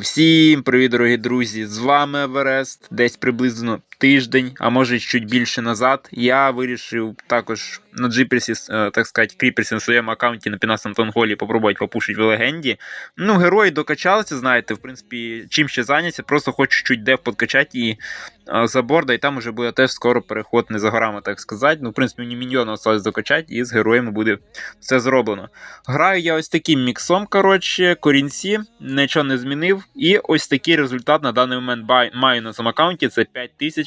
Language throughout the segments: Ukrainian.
Всім привіт, дорогі друзі! З вами Еверест. Десь приблизно тиждень, а може чуть більше назад. Я вирішив також на Джиперсі, так сказати, Кріперсі на своєму аккаунті на 15 Тонголі попробувати попушити в легенді. Ну, герої докачалися, знаєте, в принципі, чим ще зайняться, просто хочу чуть дев подкачати і е, за борда, і там уже буде теж скоро переход не за горами, так сказати. Ну, в принципі, мені міньйона осталось докачати, і з героями буде все зроблено. Граю я ось таким міксом, коротше, корінці, нічого не змінив. І ось такий результат на даний момент маю на цьому аккаунті це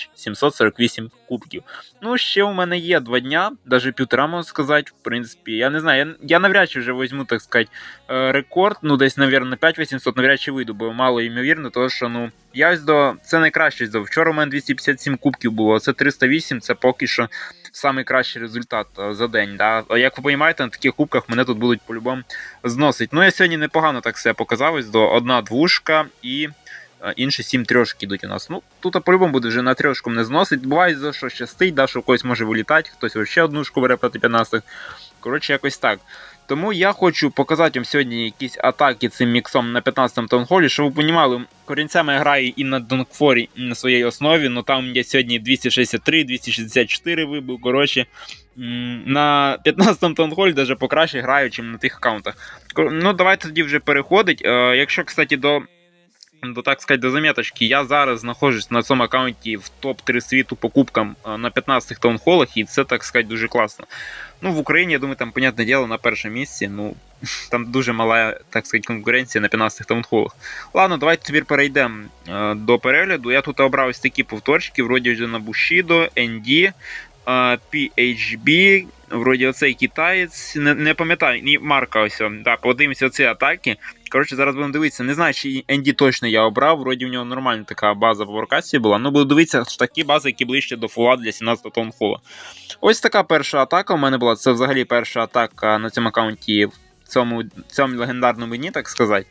5748 кубків. Ну, ще у мене є два дня, навіть півтора можу сказати. В принципі, я не знаю, я, я навряд чи вже візьму, так сказати, е, рекорд. Ну, десь, на 5800 навряд чи вийду, бо мало ймовірно, тому що, ну, я ось до. Це найкраще здав. Вчора у мене 257 кубків було, це 308, це поки що найкращий результат е, за день. Да? Як ви розумієте, на таких кубках мене тут будуть по-любому зносить. Ну, я сьогодні непогано так себе показав, ось до одна двушка і інші сім трьошки йдуть у нас. Ну, тут по-любому буде вже на трьошку не зносить. Буває, за що щастить, да, що когось може вилітати, хтось ще однушку бере проти 15. Коротше, якось так. Тому я хочу показати вам сьогодні якісь атаки цим міксом на 15-му таунхолі, щоб ви розуміли, корінцями я граю і на Донкфорі на своїй основі, але там я сьогодні 263, 264 вибив. Коротше, на 15-му таунхолі навіть покраще граю, ніж на тих аккаунтах. Ну, давайте тоді вже переходить. Е, якщо, кстати, до. До так сказати, до заметочки, я зараз знаходжусь на цьому аккаунті в топ-3 світу по кубкам е, на 15 таунхолах, і це, так сказати, дуже класно. Ну, в Україні, я думаю, там, понятне діло, на першому місці. Ну, там дуже мала, так сказати, конкуренція на 15 таунхолах. Ладно, давайте тепер перейдемо е, до перегляду. Я тут обрав ось такі повторчики, вроді вже на Bushido, ND, PHB, вроді оцей китаєць, не, не пам'ятаю, ні, марка ось. Да, подивимося оці атаки. Коротше, зараз будемо дивитися. Не знаю, чи ND точно я обрав. Вроді в нього нормальна така база по воркасті була. Ну, буду дивитися такі бази, які ближче до фула для 17 таунхола. Ось така перша атака у мене була. Це взагалі перша атака на цьому аккаунті в цьому, цьому легендарному дні, так сказати.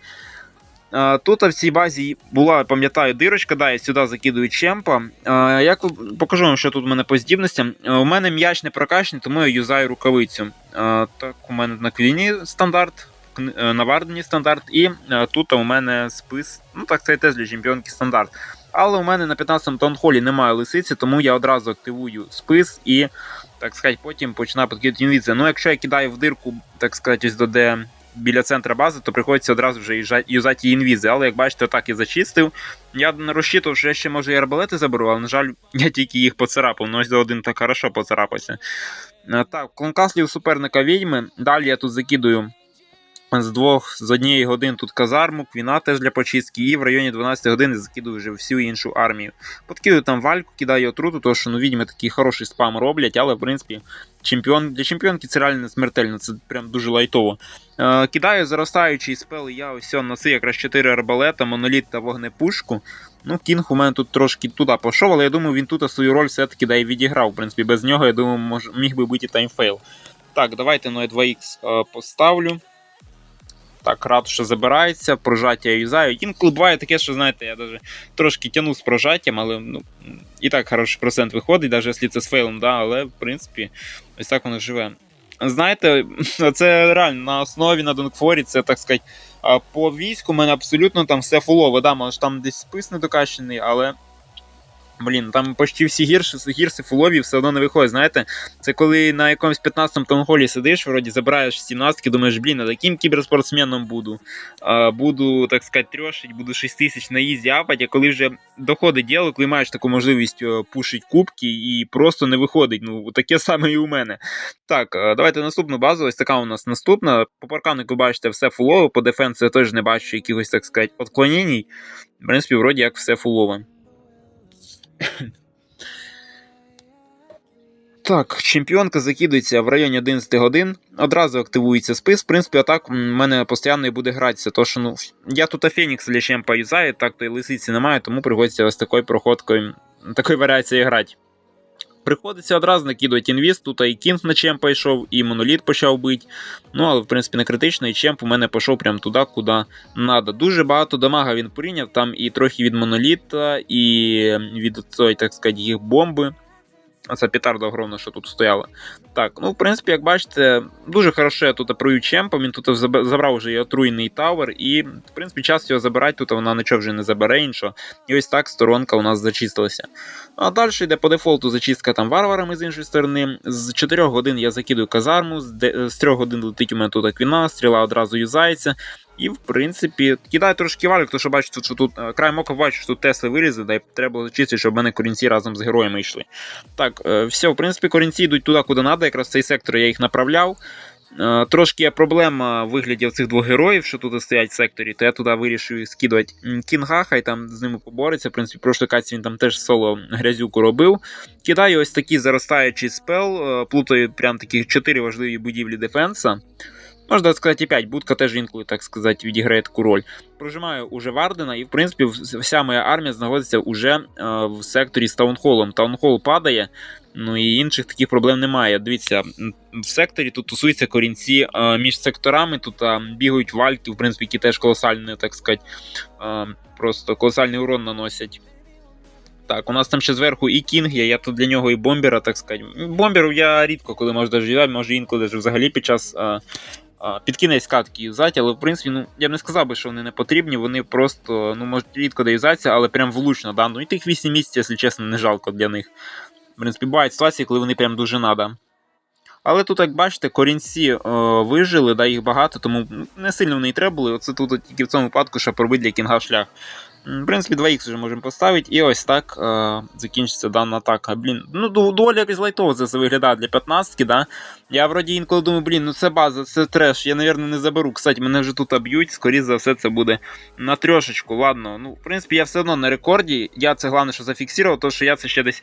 Тут в цій базі була, пам'ятаю, дирочка, да, я сюди закидую чемпа. Ви- покажу вам, що тут у мене по здібностям. У мене м'яч не прокачаний, тому я юзаю рукавицю. Так, у мене на квіні стандарт, е, на Вардені стандарт, і е, тут у мене спис. Ну так, це теж для чемпіонки стандарт. Але у мене на 15-му таунхолі немає лисиці, тому я одразу активую спис і, так сказати, потім починаю підкидати інвізи. Ну, якщо я кидаю в дирку, так сказати, ось до де біля центра бази, то приходиться одразу вже юзати інвізи. Але як бачите, так і зачистив. Я не розчитував, що я ще може і арбалети заберу, але, на жаль, я тільки їх поцарапав. Ну, ось до один так хорошо поцарапався. Е, Так, клонкаслів суперника відьми. Далі я тут закидую з двох з однієї години тут казарму, квіна теж для почистки, і в районі 12 години закидую вже всю іншу армію. Подкидаю там вальку, кидаю отруту, тому що ну, відьми такий хороший спам роблять, але в принципі чемпіон, для чемпіонки це реально не смертельно, це прям дуже лайтово. Е, кидаю заростаючий спел, я ось носи якраз 4 арбалета, моноліт та вогнепушку. Ну, Кінг у мене тут трошки туди пішов, але я думаю, він тут свою роль все-таки да, і відіграв. В принципі, без нього, я думаю, мож, міг би бути таймфейл. Так, давайте на 2х е, поставлю. Так, що забирається, прожаття я юзаю. Інколи буває таке, що знаєте, я даже трошки тяну з прожаттям, але ну, і так хороший процент виходить, навіть якщо це з фейлом, да, але в принципі ось так воно живе. Знаєте, це реально на основі на Донкфорі, це так сказати, по війську в мене абсолютно там все фулове. Да, може там десь спис недокачаний, але. Блін, там почти всі гірші, гірси фулові все одно не виходить. Знаєте, це коли на якомусь 15-му таунхолі сидиш, вроді забираєш 17 думаєш, блін, а таким кіберспортсменом буду. А, буду, так сказати, трьошить, буду 6 тисяч на ізі апать, а коли вже доходить діло, коли маєш таку можливість е, пушить кубки і просто не виходить. Ну, таке саме і у мене. Так, е, давайте наступну базу. Ось така у нас наступна. По ви бачите, все фулово, по дефенсу я теж не бачу якихось, так сказати, отклонень. В принципі, вроді як все фулове. Так, чемпіонка закидується в районі 11 годин. Одразу активується спис. В принципі, атак в мене постійно і буде гратися. То, що, ну, я тут Фенікс для чемпа юзаю, так то і лисиці немає, тому приходиться ось такою проходкою, такою варіацією грати. Приходиться одразу накидувати інвіз, тут і кінг на чемпа йшов, і моноліт почав бити. Ну, але в принципі не критично, і чемп у мене пішов прямо туди, куди треба. Дуже багато дамага він прийняв, там і трохи від моноліта, і від цієї, так сказати, їх бомби. Це петарда огромна, що тут стояла. Так, ну в принципі, як бачите, дуже хороше тут прою чемпом. Він тут забрав вже і отруєний тавер, і в принципі час його забирати, тут вона нічого вже не забере іншого. І ось так сторонка у нас зачистилася. А далі йде по дефолту зачистка там варварами з іншої сторони. З 4 годин я закидую казарму, з, 3 годин летить у мене тут аквіна, стріла одразу юзається. І, в принципі, кидаю трошки валік, тому що бачите, що тут е, край ока бачу, що тут Тесли вирізи, да й треба зачистити, щоб в мене корінці разом з героями йшли. Так, е, все, в принципі, корінці йдуть туди, куди треба, якраз цей сектор я їх направляв. Е, Трошки є проблема в вигляді цих двох героїв, що тут стоять в секторі, то я туди вирішив скидувати кінга, хай там з ними побореться. В принципі, в прошлій каці він там теж соло грязюку робив. Кидаю ось такий заростаючий спел, е, плутаю прям такі 4 важливі будівлі дефенса. Можна сказати, і 5, будка теж інколи, так сказати, відіграє таку роль. Прожимаю уже Вардена, і в принципі вся моя армія знаходиться уже е, в секторі з таунхолом. Таунхол падає, ну і інших таких проблем немає. Дивіться, в секторі тут тусуються корінці е, між секторами, тут е, бігають вальки, в принципі, які теж колосальні, так сказати, е, просто колосальний урон наносять. Так, у нас там ще зверху і Кінг є, я тут для нього і бомбера, так сказати. Бомберу я рідко коли можу доживати, може інколи взагалі під час. е, а, під кінець катки юзати, але в принципі, ну я б не сказав би, що вони не потрібні. Вони просто ну можуть рідко доюзатися, але прям влучно. Да? Ну і тих 8 місяців, якщо чесно, не жалко для них. В принципі, бувають ситуації, коли вони прям дуже надо. Але тут, як бачите, корінці о, вижили, да, їх багато, тому не сильно вони і треба були. Оце тут тільки в цьому випадку, щоб пробити для кінга шлях. В принципі, 2х вже можемо поставити, і ось так е, закінчиться дана атака. Блін, ну дов- доволі лайтово це виглядає для 15-ки, да? Я вроді інколи думаю, блін, ну це база, це треш, я, напевно, не заберу. Кстати, мене вже тут об'ють, скоріше за все, це буде на трьошечку. Ладно, ну, в принципі, я все одно на рекорді. Я це головне, що зафіксував, тому що я це ще десь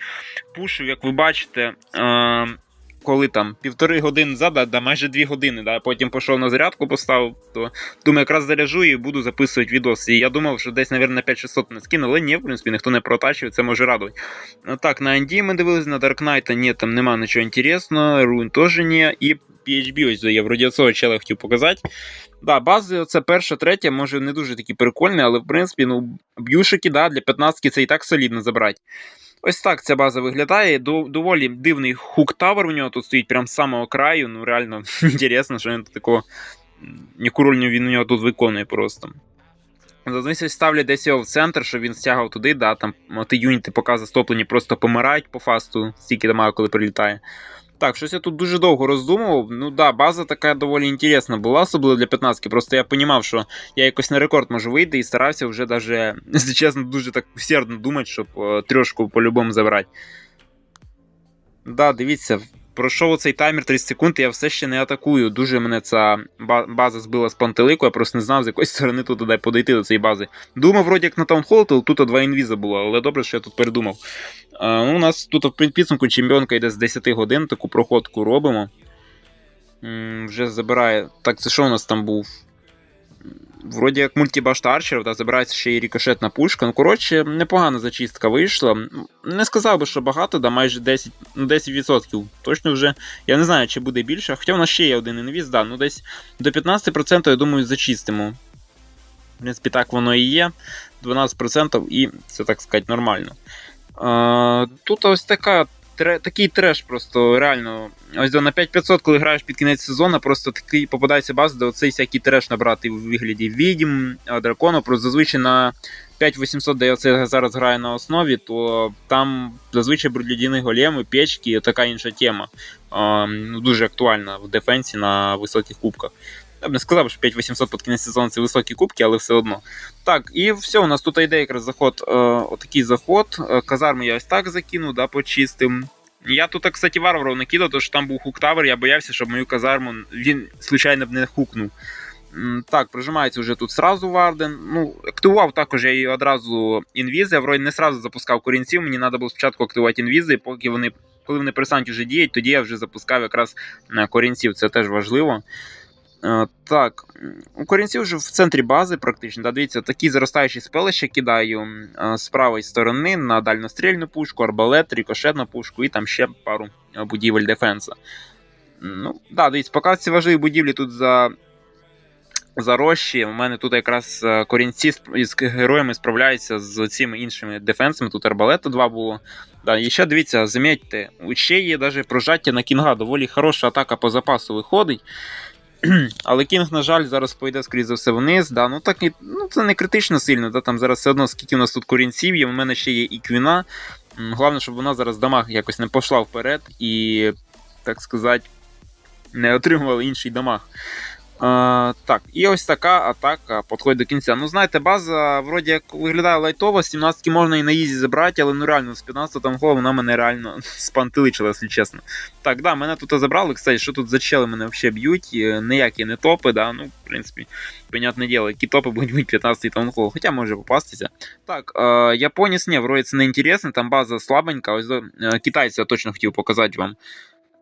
пушив, як ви бачите. Е- коли там півтори години назад, да, майже дві години, да, потім пішов на зарядку, поставив, то думаю, якраз заряджу і буду записувати відос. І я думав, що десь, мабуть, на 5600 не скину, але ні, в принципі, ніхто не протачив, це може радувати. Так, на Анді ми дивилися, на Dark Knight, ні, там нема нічого інтересного, Руін теж ні, і PHB ось є, вроді цього чела хотів показати. Да, бази, це перша, третя, може не дуже такі прикольні, але в принципі, ну, б'юшики, да, для 15 це і так солідно забрати. Ось так ця база виглядає. Доволі дивний хук тавер у нього тут стоїть прям з самого краю. Ну реально інтересно, що він такого яку роль він у нього тут виконує просто. Зазвичай ставлять десь його в центр, щоб він стягав туди, да, там ті юніти поки застоплені, просто помирають по фасту, стільки дамагу, коли прилітає. Так, щось я тут дуже довго роздумував. Ну да, база така доволі інтересна була, особливо для 15 Просто я понімав, що я якось на рекорд можу вийти і старався вже даже, якщо чесно, дуже так усердно думати, щоб трешку трьошку по-любому забрати. Да, дивіться, пройшов цей таймер 30 секунд, я все ще не атакую. Дуже мене ця база збила з пантелику, я просто не знав, з якої сторони тут дай подойти до цієї бази. Думав, вроді як на таунхолл, то тут два інвіза було, але добре, що я тут передумав. А, ну, у нас тут в підсумку чемпіонка йде з 10 годин, таку проходку робимо. М, вже забирає. Так, це що у нас там був? Вроді як мультибашта арчерів, та забирається ще й рікошетна пушка. Ну, коротше, непогана зачистка вийшла. Не сказав би, що багато, да майже 10, ну, 10%. Точно вже. Я не знаю, чи буде більше. Хоча в нас ще є один інвіз, да, ну десь до 15%, я думаю, зачистимо. В принципі, так воно і є. 12% і це так сказати нормально. Е, тут ось така. Тре- Такий треш просто реально. Ось на 5500, коли граєш під кінець сезону, просто такий попадається база, де оцей всякий треш набрати в вигляді відьм, е, дракону. Просто зазвичай на 5800, де я це зараз граю на основі, то там зазвичай брудляні големи, печки, і така інша тема. Е, дуже актуальна в дефенсі на високих кубках. Я б не сказав, що 5800 під кінець сезону це високі кубки, але все одно. Так, і все, у нас тут йде якраз заход, е, отакий заход. Е, казарми я ось так закину, да, почистим. Я тут, кстати, варваров накидав, тому що там був хук-тавер, я боявся, щоб мою казарму він, случайно б не хукнув. Так, прожимається вже тут сразу Варден. Ну, активував також я її одразу інвізи. Я вроді не сразу запускав корінців, мені треба було спочатку активувати інвізи, поки вони, коли вони перестануть вже діяти, тоді я вже запускав якраз е, корінців, це теж важливо. Е, Так, у корінців вже в центрі бази практично. Да, дивіться, такі заростаючі спелища кидаю е, з правої сторони на дальнострільну пушку, арбалет, рікошетну пушку і там ще пару е, будівель дефенса. Ну, да, дивіться, поки ці важливі будівлі тут за зарощі. У мене тут якраз корінці к- героями справляються з цими іншими дефенсами. Тут арбалета 2 було. Да, і ще дивіться, замітьте, ще є навіть прожаття на кінга. Доволі хороша атака по запасу виходить. Але кінг, на жаль, зараз пойде, скоріше за все, вниз. Да, ну так і, ну, це не критично сильно. Да, там зараз все одно, скільки у нас тут корінців є, у мене ще є і квіна. Головне, щоб вона зараз дамаг якось не пішла вперед і, так сказати, не отримувала інший дамаг. Е, так, і ось така атака підходить до кінця. Ну, знаєте, база вроді як виглядає лайтово, 17 можна і на ізі забрати, але ну реально з 15 там голова вона мене реально спантеличила, якщо чесно. Так, да, мене тут забрали. Кстати, що тут за чели мене взагалі б'ють? Е, Ніякі не топи, да, ну, в принципі, понятне діло, які топи будуть бити 15 таунхол, хоча може попастися. Так, е, японець, ні, вроді це не інтересно, там база слабенька, ось до, е, китайця точно хотів показати вам.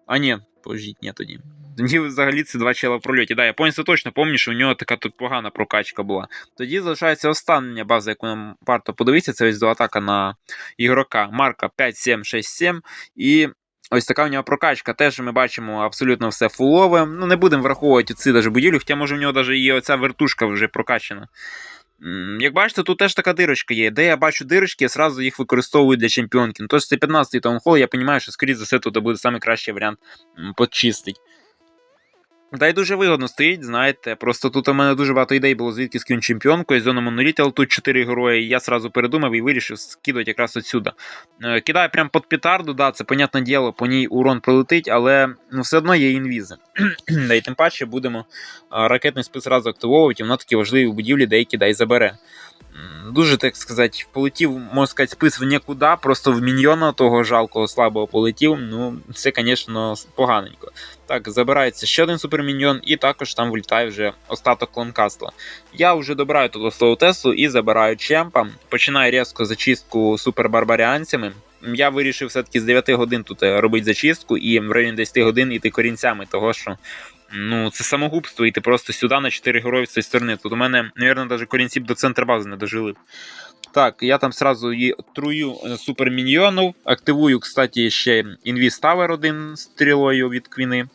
А ні, пожіть, ні тоді. Тоді взагалі це два чела в прольоті. Да, японець точно пам'ятаю, що у нього така тут погана прокачка була. Тоді залишається остання база, яку нам варто подивитися, це ось до атака на ігрока. Марка 5-7-6-7. І ось така у нього прокачка. Теж ми бачимо абсолютно все фулове. Ну, не будемо враховувати ці даже будівлі, хоча може в нього навіть і оця вертушка вже прокачана. Як бачите, тут теж така дирочка є. Де я бачу дирочки, я сразу їх використовую для чемпіонки. Ну, тож це 15-й таунхол, я розумію, що скоріше за все тут буде найкращий варіант почистить. Та й дуже вигодно стоїть, знаєте. Просто тут у мене дуже багато ідей було, звідки скинути чемпіонку, і моноліт, але тут 4 герої. і Я сразу передумав і вирішив скидувати якраз отсюди. Е, Кидаю прям під петарду, да, це понятне діло, по ній урон пролетить, але ну, все одно є інвізи. да і тим паче будемо ракетний спис зразу активовувати, вона такі важливі будівлі деякі дай забере. Дуже, так сказати, полетів, можна сказати, спис в нікуди, просто в міньйона того жалкого слабого полетів. Ну, це, звісно, поганенько. Так, забирається ще один суперміньйон, і також там вилітає вже остаток клонкастла. Я вже добираю тут свого Теслу і забираю чемпа. Починаю різко зачистку супербарбаріанцями. Я вирішив все-таки з 9 годин тут е, робити зачистку і в районі 10 годин іти корінцями, того що ну, це самогубство, іти просто сюди на 4 герої з цієї сторони. Тут у мене, мабуть, навіть корінці б до центру бази не дожили. Так, я там сразу її трую е, суперміньйонів. Активую, кстати, ще інвіз Тавер один стрілою від квіни.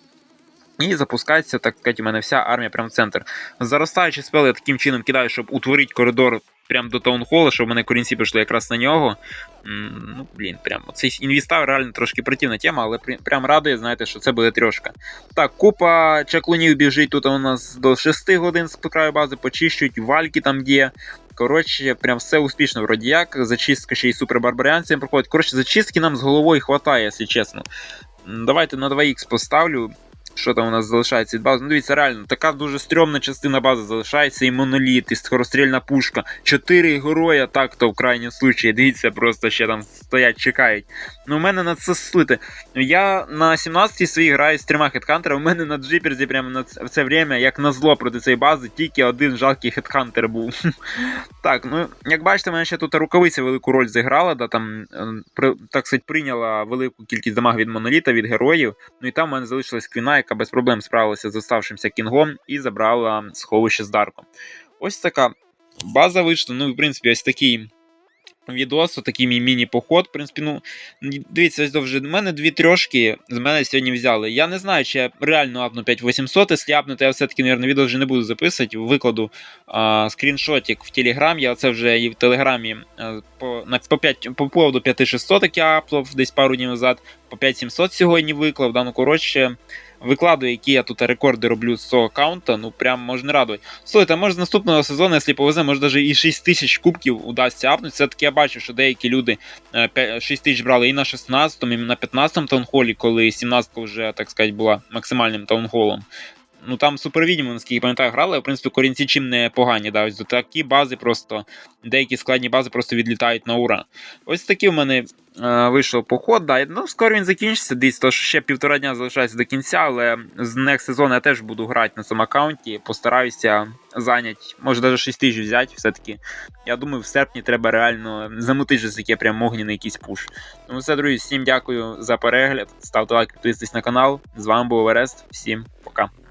І запускається, так сказати, у мене вся армія прямо в центр. Заростаючи спели я таким чином кидаю, щоб утворити коридор прямо до таунхола, щоб в мене корінці пішли якраз на нього. Ну, блін, прям цей інвістав реально трошки противна тема, але прям радує, знаєте, що це буде трьошка. Так, купа чаклунів біжить тут у нас до 6 годин з краю бази, почищують, вальки там є. Коротше, прям все успішно вроді як. Зачистка ще й супербарбаріанцям проходить. Коротше, зачистки нам з головою хватає, якщо чесно. Давайте на 2х поставлю. Що там у нас залишається від бази? Ну, дивіться, реально, така дуже стрьомна частина бази залишається і моноліт, і скорострільна пушка. Чотири героя, так то в крайньому случаї. Дивіться, просто ще там стоять, чекають. Ну, у мене на це слити. Я на 17-й своїй граю з трьома хедхантерами. У мене на джиперзі прямо на це, в це время, як на зло проти цієї бази, тільки один жалкий хедхантер був. так, ну як бачите, мене ще тут рукавиця велику роль зіграла, да, там, е, при, так сказать, прийняла велику кількість дамаг від моноліта, від героїв. Ну і там у мене залишилась квіна, яка без проблем справилася з оставшимся кінгом і забрала сховище з Дарком. Ось така база вийшла. Ну, в принципі, ось такий. Відос, такий мій міні-поход. В принципі, ну дивіться, довже. У мене дві трьошки з мене сьогодні взяли. Я не знаю, чи я реально апну 5800, якщо апну, то я все-таки, мабуть, відео вже не буду записувати. Викладу а, скріншотик в Телеграм. Я це вже і в Телеграмі а, по, на, по, 5, по поводу 5600 я аплов десь пару днів назад, по 5700 сьогодні виклав. Да, ну, коротше, викладую, які я тут рекорди роблю з цього аккаунта, ну прям можна радувати. Слухайте, може з наступного сезону, якщо повезе, може навіть і 6 тисяч кубків удасться апнути. Все-таки я бачу, що деякі люди е, пя- 6 тисяч брали і на 16-му, і на 15-му таунхолі, коли 17-ка вже, так сказати, була максимальним таунхолом. Ну там супервідімо, наскільки пам'ятаю, грали, в принципі корінці чим не погані. Да, ось такі бази просто, деякі складні бази просто відлітають на ура. Ось такий в мене е, вийшов поход. Да. Ну, скоро він закінчиться, десь, то що ще півтора дня залишається до кінця, але з next сезону я теж буду грати на цьому аккаунті. Постараюся зайняти, може навіть 6 тисяч взяти. Все-таки. Я думаю, в серпні треба реально замутити щось таке прям огняний якийсь пуш. Тому все, друзі, всім дякую за перегляд. Ставте лайк, підписуйтесь на канал. З вами був Ерест. Всім пока.